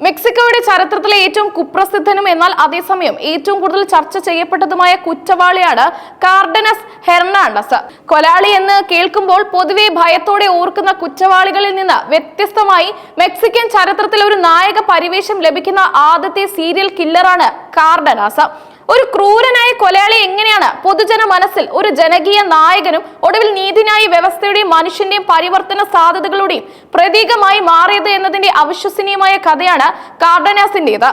മെക്സിക്കോയുടെ ചരിത്രത്തിലെ ഏറ്റവും കുപ്രസിദ്ധനും എന്നാൽ അതേസമയം ഏറ്റവും കൂടുതൽ ചർച്ച ചെയ്യപ്പെട്ടതുമായ കുറ്റവാളിയാണ് കാർഡനസ് ഹെർണാണ്ടസ്. കൊലാളി എന്ന് കേൾക്കുമ്പോൾ പൊതുവെ ഭയത്തോടെ ഓർക്കുന്ന കുറ്റവാളികളിൽ നിന്ന് വ്യത്യസ്തമായി മെക്സിക്കൻ ചരിത്രത്തിൽ ഒരു നായക പരിവേഷം ലഭിക്കുന്ന ആദ്യത്തെ സീരിയൽ കില്ലറാണ് കാർഡനാസ്. ഒരു ക്രൂരനായ കൊലയാളി എങ്ങനെയാണ് പൊതുജന മനസ്സിൽ ഒരു ജനകീയ നായകനും ഒടുവിൽ നീതിന്യായ വ്യവസ്ഥയുടെയും മനുഷ്യന്റെയും പരിവർത്തന സാധ്യതകളുടെയും പ്രതീകമായി മാറിയത് എന്നതിന്റെ അവിശ്വസനീയമായ കഥയാണ് കാർഡനാസിന്റേത്.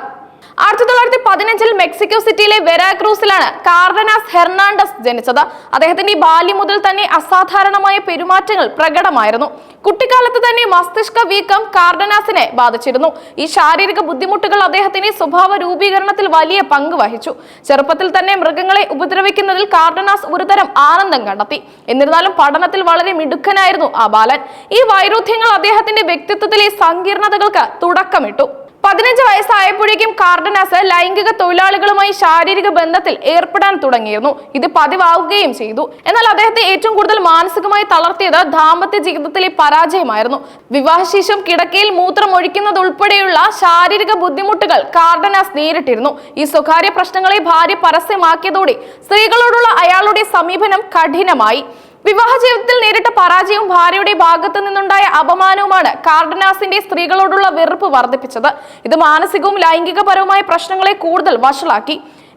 ആയിരത്തി തൊള്ളായിരത്തി പതിനഞ്ചിൽ മെക്സിക്കോ സിറ്റിയിലെ വെരാക്രൂസിലാണ് കാർഡനാസ് ഹെർണാണ്ടസ് ജനിച്ചത്. അദ്ദേഹത്തിന്റെ ബാല്യം മുതൽ തന്നെ അസാധാരണമായ പെരുമാറ്റങ്ങൾ പ്രകടമായിരുന്നു. കുട്ടിക്കാലത്ത് തന്നെ മസ്തിഷ്ക വീക്കം കാർഡനാസിനെ ബാധിച്ചിരുന്നു. ഈ ശാരീരിക ബുദ്ധിമുട്ടുകൾ അദ്ദേഹത്തിന്റെ സ്വഭാവ രൂപീകരണത്തിൽ വലിയ പങ്ക് വഹിച്ചു. ചെറുപ്പത്തിൽ തന്നെ മൃഗങ്ങളെ ഉപദ്രവിക്കുന്നതിൽ കാർഡനാസ് ഒരുതരം ആനന്ദം കണ്ടെത്തി. എന്നിരുന്നാലും പഠനത്തിൽ വളരെ മിടുക്കനായിരുന്നു ആ ബാലൻ. ഈ വൈരുദ്ധ്യങ്ങൾ അദ്ദേഹത്തിന്റെ വ്യക്തിത്വത്തിലെ സങ്കീർണതകൾക്ക് തുടക്കമിട്ടു. പതിനഞ്ച് വയസ്സായപ്പോഴേക്കും കാർഡനാസ് ലൈംഗിക തൊഴിലാളികളുമായി ശാരീരിക ബന്ധത്തിൽ ഏർപ്പെടാൻ തുടങ്ങിയിരുന്നു. ഇത് പതിവാവുകയും ചെയ്തു. എന്നാൽ അദ്ദേഹത്തെ ഏറ്റവും കൂടുതൽ മാനസികമായി തളർത്തിയത് ദാമ്പത്യ ജീവിതത്തിലെ പരാജയമായിരുന്നു. വിവാഹശേഷം കിടക്കയിൽ മൂത്രം ഒഴിക്കുന്നത് ഉൾപ്പെടെയുള്ള ശാരീരിക ബുദ്ധിമുട്ടുകൾ കാർഡനാസ് നേരിട്ടിരുന്നു. ഈ സ്വകാര്യ പ്രശ്നങ്ങളെ ഭാര്യ പരസ്യമാക്കിയതോടെ സ്ത്രീകളോടുള്ള അയാളുടെ സമീപനം കഠിനമായി. വിവാഹ ജീവിതത്തിൽ നേരിട്ട പരാജയവും ഭാര്യയുടെ ഭാഗത്തു നിന്നുണ്ടായ അപമാനവുമാണ് കാർഡനാസിന്റെ സ്ത്രീകളോടുള്ള വെറുപ്പ് വർദ്ധിപ്പിച്ചത്. ഇത് മാനസികവും ലൈംഗികപരവുമായ പ്രശ്നങ്ങളെ കൂടുതൽ വഷളാക്കി.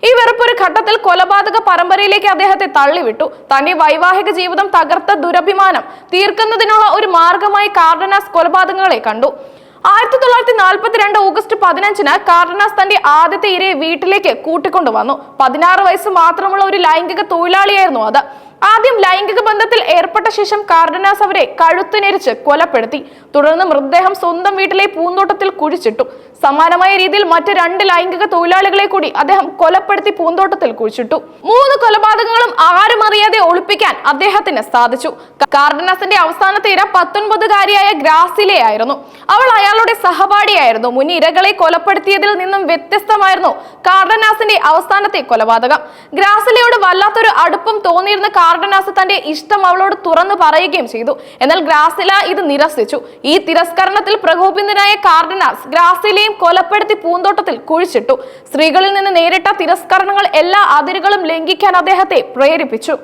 ഈ വെറുപ്പ് ഒരു ഘട്ടത്തിൽ കൊലപാതക പരമ്പരയിലേക്ക് അദ്ദേഹത്തെ തള്ളിവിട്ടു. തന്റെ വൈവാഹിക ജീവിതം തകർത്ത ദുരഭിമാനം തീർക്കുന്നതിനുള്ള ഒരു മാർഗമായി കാർഡനാസ് കൊലപാതകങ്ങളെ കണ്ടു. ആയിരത്തി തൊള്ളായിരത്തി നാൽപ്പത്തിരണ്ട് ഓഗസ്റ്റ് പതിനഞ്ചിന് കാർഡനാസ് തന്റെ ആദ്യത്തെ ഇരയെ വീട്ടിലേക്ക് കൂട്ടിക്കൊണ്ടുവന്നു. പതിനാറ് വയസ്സ് മാത്രമുള്ള ഒരു ലൈംഗിക തൊഴിലാളിയായിരുന്നു അത്. ആദ്യം ലൈംഗിക ബന്ധത്തിൽ ഏർപ്പെട്ട ശേഷം കാർഡനാസ് അവരെ കഴുത്തിനെരിച്ച് കൊലപ്പെടുത്തി. തുടർന്ന് മൃതദേഹം സ്വന്തം വീട്ടിലെ പൂന്തോട്ടത്തിൽ കുഴിച്ചിട്ടു. സമാനമായ രീതിയിൽ മറ്റ് രണ്ട് ലൈംഗിക തൊഴിലാളികളെ കൂടി അദ്ദേഹം കൊലപ്പെടുത്തി പൂന്തോട്ടത്തിൽ കുഴിച്ചിട്ടു. മൂന്ന് കൊലപാതകങ്ങളും ആരും അറിയാതെ ഒളിപ്പിക്കാൻ അദ്ദേഹത്തിന് സാധിച്ചു. കാർഡനാസിന്റെ അവസാനത്തെ ഇര പത്തൊൻപതുകാരിയായ ഗ്രാസിലെ ആയിരുന്നു അവൾ അയാളുടെ സഹപാഠിയായിരുന്നു. മുൻ ഇരകളെ കൊലപ്പെടുത്തിയതിൽ നിന്നും വ്യത്യസ്തമായിരുന്നു കാർഡനാസിന്റെ അവസാനത്തെ കൊലപാതകം. ഗ്രാസിലയോട് വല്ലാത്തൊരു അടുപ്പം തോന്നിയിരുന്ന കാർഡനാസ് തന്റെ ഇഷ്ടം അവളോട് തുറന്നു പറയുകയും ചെയ്തു. എന്നാൽ ഗ്രാസില ഇത് നിരസിച്ചു. ഈ തിരസ്കരണത്തിൽ പ്രകോപിതനായ കാർഡനാസ് ഗ്രാസിലയും കൊലപ്പെടുത്തി പൂന്തോട്ടത്തിൽ കുഴിച്ചിട്ടു. സ്ത്രീകളിൽ നിന്ന് നേരിട്ട തിരസ്കരണങ്ങൾ എല്ലാ അതിരുകളും ലംഘിക്കാൻ അദ്ദേഹത്തെ പ്രേരിപ്പിച്ചു.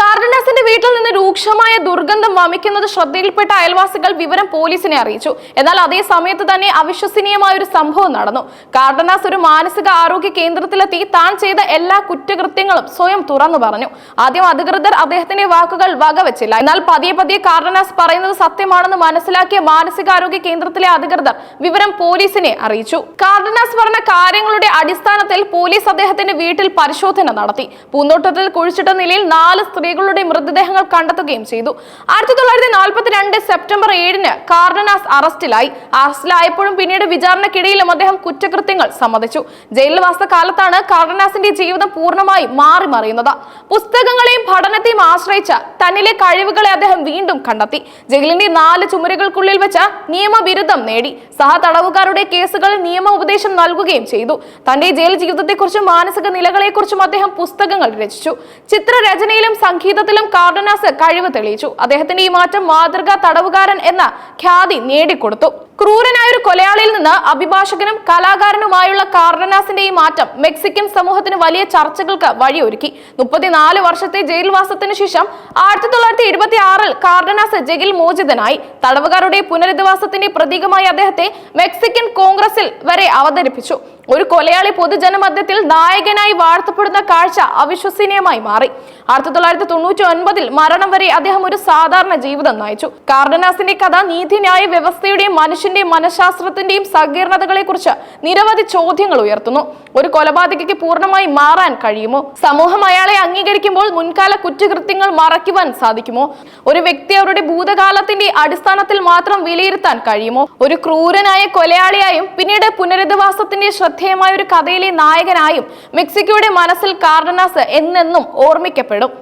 കാർഡനാസിന്റെ വീട്ടിൽ നിന്ന് രൂക്ഷമായ ദുർഗന്ധം വമിക്കുന്നത് ശ്രദ്ധയിൽപ്പെട്ട അയൽവാസികൾ വിവരം പോലീസിനെ അറിയിച്ചു. എന്നാൽ അതേ സമയത്ത് തന്നെ അവിശ്വസനീയമായ ഒരു സംഭവം നടന്നു. കാർഡനാസ് ഒരു മാനസിക ആരോഗ്യ കേന്ദ്രത്തിലെത്തി താൻ ചെയ്ത എല്ലാ കുറ്റകൃത്യങ്ങളും സ്വയം തുറന്നു പറഞ്ഞു. ആദ്യം അധികൃതർ അദ്ദേഹത്തിന്റെ വാക്കുകൾ വകവെച്ചില്ല. എന്നാൽ പതിയെ പതിയെ കാർഡനാസ് പറയുന്നത് സത്യമാണെന്ന് മനസ്സിലാക്കിയ മാനസികാരോഗ്യ കേന്ദ്രത്തിലെ അധികൃതർ വിവരം പോലീസിനെ അറിയിച്ചു. കാർഡനാസ് പറഞ്ഞ കാര്യങ്ങളുടെ അടിസ്ഥാനത്തിൽ പോലീസ് അദ്ദേഹത്തിന്റെ വീട്ടിൽ പരിശോധന നടത്തി. പൂന്തോട്ടത്തിൽ കുഴിച്ചിട്ട നിലയിൽ നാല് സ്ത്രീകളുടെ മൃതദേഹങ്ങൾ കണ്ടെത്തുകയും ചെയ്തു. ആയിരത്തി തൊള്ളായിരത്തി നാൽപ്പത്തിരണ്ട് സെപ്റ്റംബർ ഏഴിന് കാർഡനാസ് അറസ്റ്റിലായി. അറസ്റ്റിലായപ്പോഴും പിന്നീട് വിചാരണക്കിടയിലും അദ്ദേഹം കുറ്റകൃത്യങ്ങൾ സമ്മതിച്ചു. ജയിൽവാസ കാലത്താണ് കാർഡനാസിന്റെ ജീവിതം പൂർണമായി മാറി മറിയുന്നത്. പുസ്തകങ്ങളെയും പഠനത്തെയും ആശ്രയിച്ച തന്നിലെ കഴിവുകളെ അദ്ദേഹം വീണ്ടും കണ്ടെത്തി. ജയിലിന്റെ നാല് ചുമരുകൾക്കുള്ളിൽ വെച്ച് നിയമബിരുദം നേടി. സഹതടവുകാരുടെ കേസുകളിൽ നിയമ ഉപദേശം നൽകുകയും ചെയ്തു. തന്റെ ജയിൽ ജീവിതത്തെക്കുറിച്ചും മാനസിക നിലകളെക്കുറിച്ചും അദ്ദേഹം പുസ്തകങ്ങൾ രചിച്ചു. ചിത്രരചനയിലും സംഗീതത്തിലും കാർഡനാസ് കഴിവ് തെളിയിച്ചു. അദ്ദേഹത്തിന്റെ ഈ മാറ്റം മാതൃകാ തടവുകാരൻ എന്ന ഖ്യാതി നേടിക്കൊടുത്തു. ക്രൂരനായ ഒരു കൊലയാളിയിൽ നിന്ന് അഭിഭാഷകനും കലാകാരനുമായുള്ള കാർഡനാസിന്റെ ഈ മാറ്റം മെക്സിക്കൻ സമൂഹത്തിന് വലിയ ചർച്ചകൾക്ക് വഴിയൊരുക്കി. മുപ്പത്തിനാല് വർഷത്തെ ജയിൽവാസത്തിനു ശേഷം ആയിരത്തി തൊള്ളായിരത്തി എഴുപത്തി ആറിൽ കാർഡനാസ് ജയിൽ മോചിതനായി. തടവുകാരുടെ പുനരധിവാസത്തിന്റെ പ്രതീകമായി അദ്ദേഹത്തെ മെക്സിക്കൻ കോൺഗ്രസിൽ വരെ അവതരിപ്പിച്ചു. ഒരു കൊലയാളി പൊതുജനമധ്യത്തിൽ നായകനായി വാഴ്ത്തപ്പെടുന്ന കാഴ്ച അവിശ്വസനീയമായി മാറി. ആയിരത്തി തൊള്ളായിരത്തി തൊണ്ണൂറ്റി ഒൻപതിൽ മരണം വരെ അദ്ദേഹം ഒരു സാധാരണ ജീവിതം നയിച്ചു. കാർഡനാസിന്റെ കഥ നീതിന്യായ വ്യവസ്ഥയുടെയും മനുഷ്യന്റെയും മനഃശാസ്ത്രത്തിന്റെയും സങ്കീർണതകളെ കുറിച്ച് നിരവധി ചോദ്യങ്ങൾ ഉയർത്തുന്നു. ഒരു കൊലപാതകയ്ക്ക് പൂർണമായി മാറാൻ കഴിയുമോ? സമൂഹം അയാളെ അംഗീകരിക്കുമ്പോൾ മുൻകാല കുറ്റകൃത്യങ്ങൾ മറയ്ക്കുവാൻ സാധിക്കുമോ? ഒരു വ്യക്തി അവരുടെ ഭൂതകാലത്തിന്റെ അടിസ്ഥാനത്തിൽ മാത്രം വിലയിരുത്താൻ കഴിയുമോ? ഒരു ക്രൂരനായ കൊലയാളിയായും പിന്നീട് പുനരധിവാസത്തിന്റെ ശ്രദ്ധേയമായ ഒരു കഥയിലെ നായകനായും മെക്സിക്കോയുടെ മനസ്സിൽ കാർഡനാസ് എന്നെന്നും ഓർമ്മിക്കപ്പെടും.